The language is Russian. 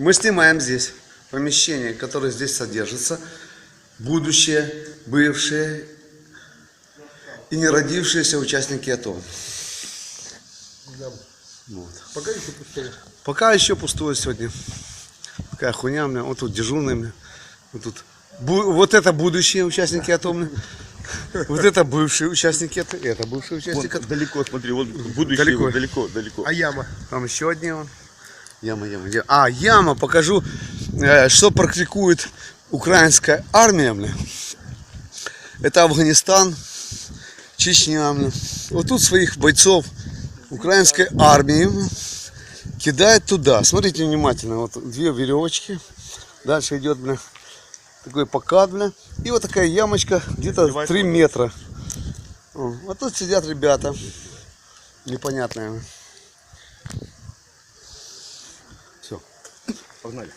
Мы снимаем здесь помещение, которое здесь содержится. Будущие, бывшие и не родившиеся участники АТО. Вот. Пока еще пустое. Пока еще пустое сегодня. Такая хуйня у меня. Вот тут меня. Вот тут. Бу- вот это будущие участники АТО. Вот это бывшие участники АТО. Это бывшие участники АТО. далеко, смотри, вот будущее Далеко. далеко, далеко. А яма? Там еще одни вон. Яма, яма, яма. А, яма, покажу, э, что практикует украинская армия, бля. Это Афганистан, Чечня, бля. Вот тут своих бойцов украинской армии кидает туда. Смотрите внимательно, вот две веревочки. Дальше идет, бля, такой покат, бля. И вот такая ямочка, где-то 3 метра. Вот тут сидят ребята. Непонятные. ഒന്നുമില്ല